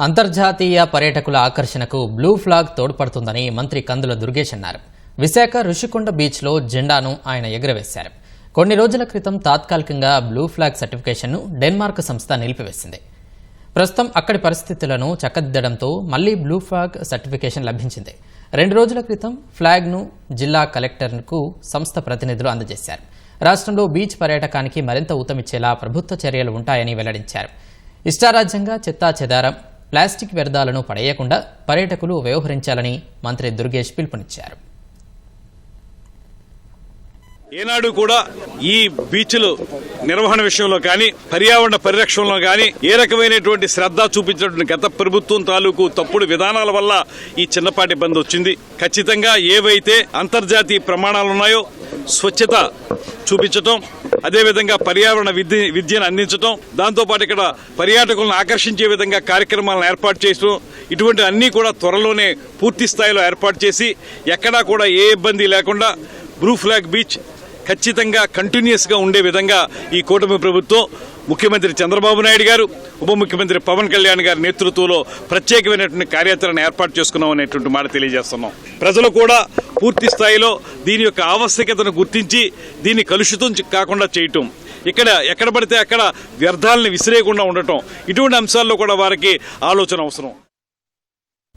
అంతర్జాతీయ పర్యాటకుల ఆకర్షణకు బ్లూ ఫ్లాగ్ తోడ్పడుతుందని మంత్రి కందుల దుర్గేష్ అన్నారు. విశాఖ ఋషికొండ బీచ్లో జెండాను ఆయన ఎగురవేశారు. కొన్ని రోజుల క్రితం తాత్కాలికంగా బ్లూ ఫ్లాగ్ సర్టిఫికేషన్ను డెన్మార్క్ సంస్థ నిలిపివేసింది. ప్రస్తుతం అక్కడి పరిస్థితులను చక్కదిద్దడంతో మళ్ళీ బ్లూ ఫ్లాగ్ సర్టిఫికేషన్ లభించింది. రెండు రోజుల క్రితం ఫ్లాగ్ను జిల్లా కలెక్టర్కు సంస్థ ప్రతినిధులు అందజేశారు. రాష్ట్రంలో బీచ్ పర్యాటకానికి మరింత ఊతమిచ్చేలా ప్రభుత్వ చర్యలు ఉంటాయని వెల్లడించారు. ఇష్టారాజ్యంగా చెత్తా చెదారం ప్లాస్టిక్ వ్యర్థాలను పడేయకుండా పర్యాటకులు వ్యవహరించాలని మంత్రి దుర్గేష్ పిలుపునిచ్చారు. ఏనాడు కూడా ఈ బీచ్లు నిర్వహణ విషయంలో కానీ పర్యావరణ పరిరక్షణలో కానీ ఏ రకమైనటువంటి శ్రద్ధ చూపించినటువంటి గత ప్రభుత్వం తాలూకు తప్పుడు విధానాల వల్ల ఈ చిన్నపాటి ఇబ్బంది వచ్చింది. ఖచ్చితంగా ఏవైతే అంతర్జాతీయ ప్రమాణాలు ఉన్నాయో స్వచ్ఛత చూపించటం అదేవిధంగా పర్యావరణ విద్య విద్యను అందించటం దాంతోపాటు ఇక్కడ పర్యాటకులను ఆకర్షించే విధంగా కార్యక్రమాలను ఏర్పాటు చేయడం ఇటువంటి అన్నీ కూడా త్వరలోనే పూర్తి స్థాయిలో ఏర్పాటు చేసి ఎక్కడా కూడా ఏ ఇబ్బంది లేకుండా బ్రూ ఫ్లాగ్ బీచ్ ఖచ్చితంగా కంటిన్యూస్గా ఉండే విధంగా ఈ కూటమి ప్రభుత్వం ముఖ్యమంత్రి చంద్రబాబు నాయుడు గారు ఉప ముఖ్యమంత్రి పవన్ కళ్యాణ్ గారి నేతృత్వంలో ప్రత్యేకమైనటువంటి కార్యాచరణ ఏర్పాటు చేసుకున్నాం అనేటువంటి మాట తెలియజేస్తున్నాం. ప్రజలు కూడా పూర్తి స్థాయిలో దీని యొక్క ఆవశ్యకతను గుర్తించి దీన్ని కలుషితం కాకుండా చేయటం. ఇక్కడ ఎక్కడ పడితే అక్కడ వ్యర్థాలను విసిరేయకుండా ఉండటం. ఇటువంటి అంశాల్లో కూడా వారికి ఆలోచన అవసరం.